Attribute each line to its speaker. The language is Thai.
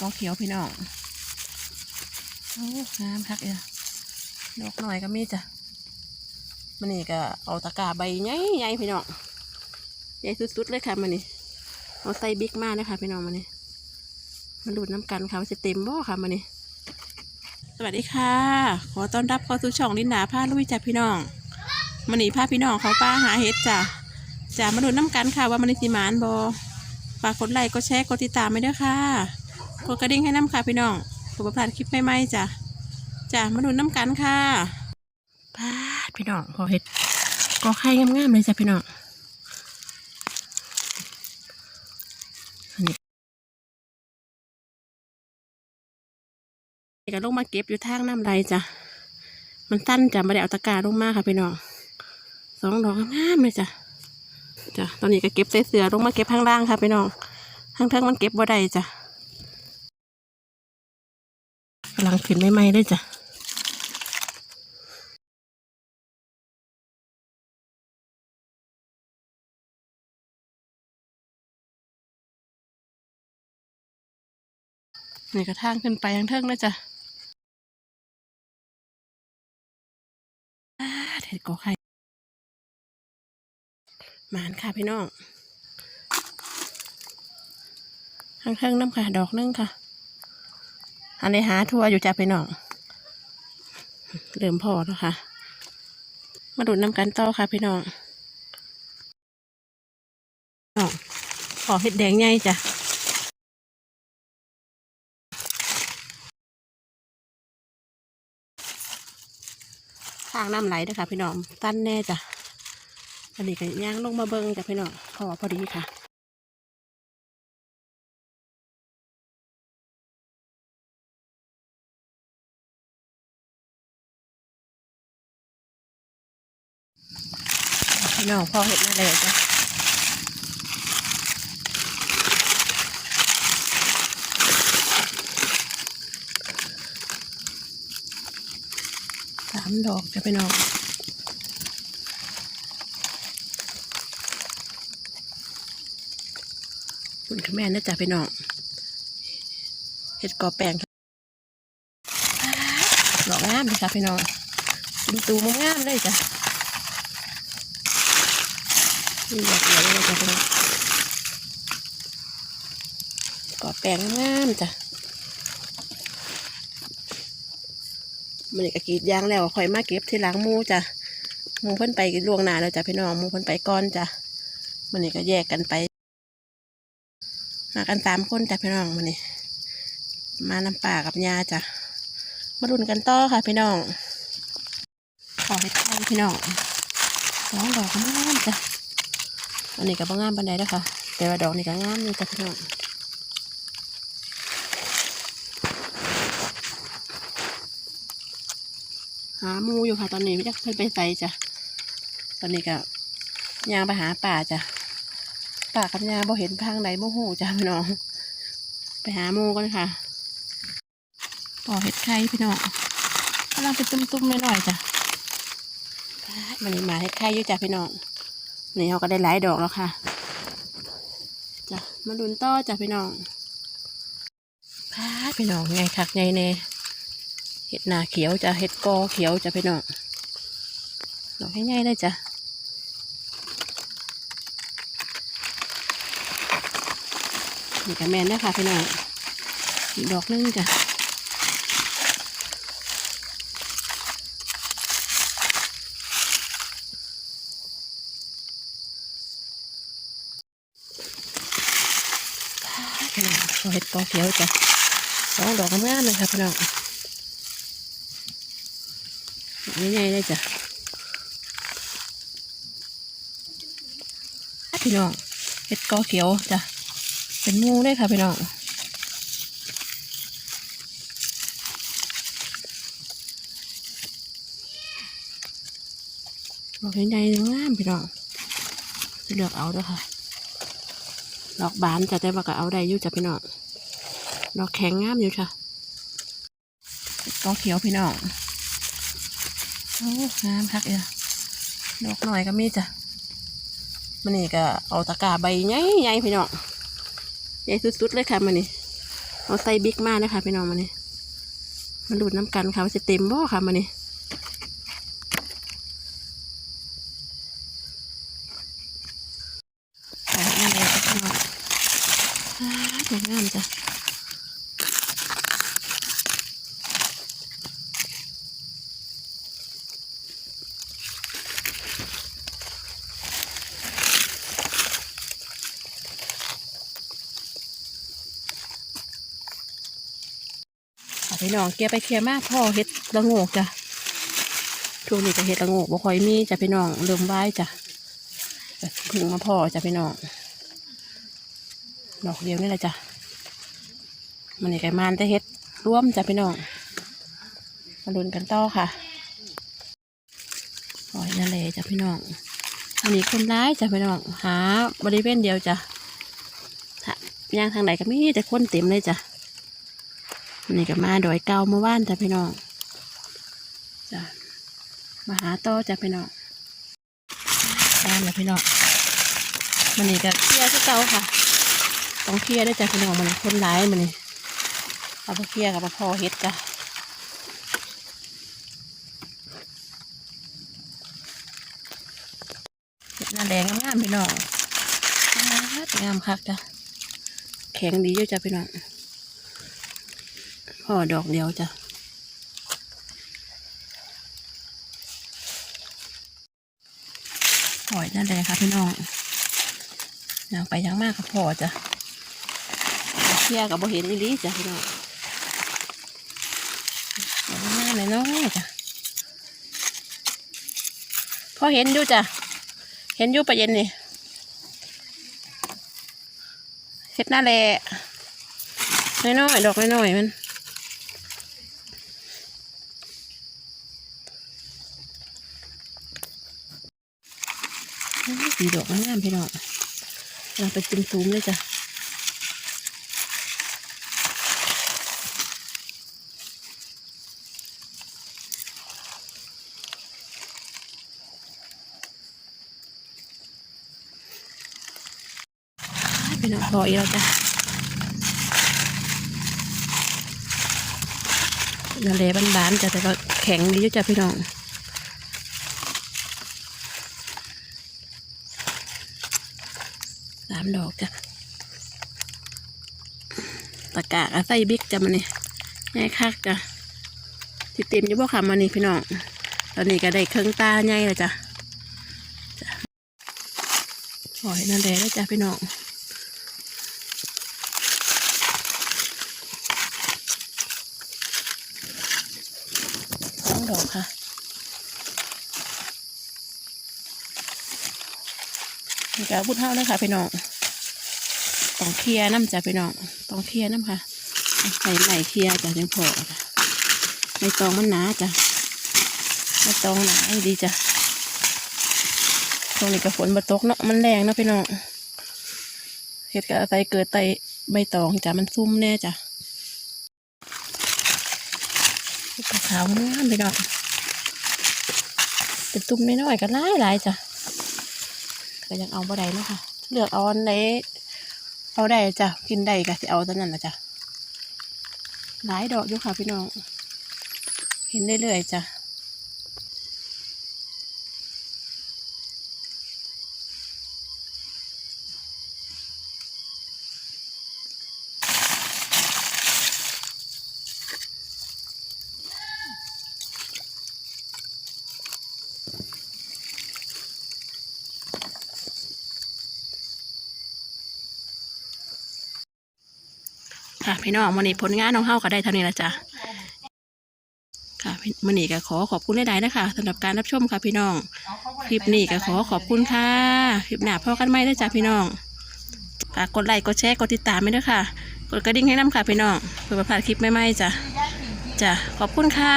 Speaker 1: กอเขียวพี่น้องโอ้งามคักเอ้ยดอกหน่อยก็มีจ้ะมันนี่ก็เอาตะกร้าใบใหญ่ใหญ่พี่น้องใหญ่สุดๆเลยค่ะมันนี่เอาใส่บิ๊กมากเลยค่ะพี่น้องมันนี่มันดูดน้ำกันค่ะมันจะเต็มบ่ค่ะมันนี่สวัสดีค่ะ ขอต้อนรับเข้าสู่ช่องลินดาผ้าลุยจ้ะพี่น้องมันนี่พาพี่น้องเขาป้าหาเห็ดจ้ะจ้ะมาดูน้ำกันค่ะว่ามันนี่สิหมานบอฝากกดไลค์กดแชร์กดติดตามไว้ด้วยค่ะ กดกระดิ่งให้น้ำค่ะพี่น้องสุขภาพคลิปใหม่ๆจ้ะจ้ะมาดูน้ำกันค่ะพาดพี่น้องพอเห็ดก็ไข่งามๆเลยจ้ะพี่น้องอันนี้ก็ลงมาเก็บอยู่ทางน้ำไรจ้ะ มันตั้นจ้ะไม่ได้เอาตะกร้าลงมาค่ะพี่น้องสองดอกงามๆเลยจ้ะ จ้ะ ตอนนี้ก็เก็บใส่เสือลงมาเก็บข้างล่างค่ะพี่น้องข้างเทิงมันเก็บบ่ได้จ้ะำลังขึ้นใหม่ๆเลยจ้ะนี่ก็ทางขึ้นไปทางเทิงเลยจ้ะเห็ดกอไข่หมานค่ะพี่น้องข้างเทิงน้ำค่ะ ดอกนึงค่ะ อันนี้หาทัวอยู่จ้ะพี่น้องเริ่มพอแล้วค่ะ มาดูดน้ำกันต่อค่ะพี่น้องน้องขอเห็ดแดงใหญ่จ้ะทางน้ำไหลเด้วยค่ะพี่น้องตั้นแน่จ้ะอันนี้ก็ย่างลงมาเบิ้งจ้ะพี่น้องพอพอดีค่ะ พี่น้องพอเห็ดมาแล้วจ้ะสามดอกจ้ะพี่น้องคุณขแม่นะจ๊ะพี่น้องเห็ดกอแปลงดอกงามเลยจ้ะพี่น้องดูตูมงามเลยจ้ะ นี่อยากเหลือเลยจ้ะพี่น้องกอแปลงงามจ้ะมันนี่ก็กรีดยางแล้วค่อยมาเก็บที่หลังมูจ้ะมูเพิ่นไปล่วงหน้าแล้วจ้ะพี่น้องมูเพิ่นไปก่อนจ้ะมันนี่ก็แยกกันไป มากันสามคนจ้ะพี่น้องมันนี่มาน้ำป่ากับยาจ้ะมาดุนกันต่อค่ะพี่น้องขอให้ทานพี่น้องสองดอกงามจ้ะ อันนี้ก็บ่งามปานใดแล้ค่ะแต่ว่าดอกนี่ก็งามอยู่จ้ะพี่น้องหามูอยู่ค่ะตอนนี้ไม่ได้เพิ่นไปใส่จ้ะตอนนี้ก็ยางไปหาป่าจ้ะป่ากับยางบ่เห็นทางใดบ่หูจ้ะพี่น้อง ไปหามูกันค่ะปอเห็ดไข่พี่น้องกำลังเป็นตุ้มๆหน่อยๆจ้ะมันนี่มาเห็ดไข่อยู่จ้ะพี่น้อง นี่เขาก็ได้หลายดอกแล้วค่ะจ้ะมาลุนต่อจ้ะพี่น้องพาพี่น้องไงคักไงเน่เห็ดหนาเขียวจ้ะเห็ดกอเขียวจ้ะพี่น้องดอกง่ายๆเลยจ้ะนี่กับแมนด้วยค่ะพี่น้องอีกดอกนึงจ้ะ พี่น้องเอาเห็ดกอเขียวจ้ะสองดอกงามเลยค่ะพี่น้องนี่ไงเลยจ้ะพี่น้องเห็ดกอเขียวจ้ะเป็นงูเลยค่ะพี่น้องดอกใหญ่ๆงามพี่น้องจะเลือกเอาด้วยค่ะ ดอกบานจะแต่ว่าก็เอาได้อยู่จ้ะพี่น้องดอกแข็งงามอยู่จ้ะดอกเขียวพี่น้องโอ้งามคักเอ้ยดอกหน่อยก็มีจ้ะมันนี่ก็เอาตะกาใบใหญ่ใหญ่พี่น้องใหญ่สุดๆเลยค่ะมันนี่เอาใส่บิ๊กมากนะคะพี่น้องมานี่มันดูดน้ำกันค่ะมันจะเต็มบ่ค่ะมานี่ใส่นั่นเลยค่ะพี่น้องอ่าสวยงามจ้ะอะ พี่น้องเกียไปเคลียมากพ่อเฮ็ดละโงกจ้ะช่วงนี้จะเฮ็ดละโงกบ่ค่อยมีจ้ะพี่น้องเริ่มไหว้จ้ะพึ่งมาพ่อจ้ะพี่น้องดอกเดียวนี่แหละจ้ะมันนี่ไก่มานจะเฮ็ดร่วมจ้ะพี่น้องมาลุ้นกันต่อค่ะโอ้ยนั่นเลจ้ะพี่น้องอันนี้คนร้ายจ้ะพี่น้องหาบริเวณเดียวจ้ะถ้าย่างทางไหนก็มีแต่คนเต็มเลยจ้ะ นนี้ก็มาดอยเก่าเมื่อวานจ้ะพี่น้องจ้ะมาหาโตจ้ะพี่น้องด้านละพี่น้องมันนี่ก็เคลียร์ที่เก่าค่ะ ต้องเคลียร์ด้วยจ้ะพี่น้องมันคนร้ายมันนี่เอาไปเคลียร์กับพอเฮ็ดจ้ะเฮ็ดหน้าแดงงามๆพี่น้องงามคักจ้ะแข็งดีอยู่จ้ะพี่น้อง พ่อดอกเดียวจ้ะหอยหน้าแดงค่ะพี่น้องย่างไปย่างมากกับพ่อจ้ะเคลียกับบ่เห็นอีลีจ้ะพี่น้องเอาง่ายน้อยๆจ้ะพอเห็นอยู่จ้ะ เห็นอยู่ประเย็นนี่เห็ดหน้าแหละน้อยๆดอกน้อยๆมันอื้อ สีดอกงามๆพี่น้องเราไปจุ่มเลยจ้ะเป็นพออีกแล้วจ้ะนาเลบานๆจ้ะแต่ก็แข็งดีอยู่จ้ะพี่น้องามดอกจ้ะตะกากอาใส่บิ๊กจ้ะมันนี่ง่ายคักจ้ะที่เต็มอยู่บ่ค่ะมันนี่พี่น้องตอนนี้ก็ได้เครื่องตาใหญ่แล้วจ้ะหอยนั่นแหละแล้วจ้ะพี่น้องสองดอกค่ะนี่ก็พูดเท่าเลยค่ะพี่น้อง ต้องเคลียน้ำจ้ะพี่น้องต้องเคลียน้ำค่ะใส่ไหลเคลียจ้ะยังพอจ้ะไม่ตองมันหนาจ้ะไม่ตองหนาดีจ้ะตรงนี้ก็ฝนมาตกเนาะมันแรงเนาะพี่น้องเห็ดกับอะไรเกิดไตใบตองจ้ะมันซุ่มแน่จ้ะปลาขาวงามไปดอกเป็นตุ่มน้อยๆก็หลายหลายๆจ้ะก็ยังเอาบ่ได้เนาะค่ะเลือกเอาอันไหน เอาได้จ้ะกินได้ก็สิเอาเท่านั้นนะจ้ะหลายดอกอยู่ค่ะพี่น้องเห็นเรื่อยๆจ้ะ ค่ะ พี่น้องมันนี่ผลงานของเฮาก็ได้เท่านี้ละจ้ะค่ะมันนี่ก็ขอขอบคุณหลายๆนะคะสำหรับการรับชมค่ะพี่น้อง คลิปนี้ก็ขอขอบคุณค่ะ คลิปหน้าพ่อกันไหมได้จ้ะพี่น้องฝากกดไลค์กดแชร์กดติดตามไว้ด้วยค่ะ กดกระดิ่งให้น้ำค่ะพี่น้องเพื่อประพลาดคลิปใหม่ๆจ้ะจ้ะขอบคุณค่ะ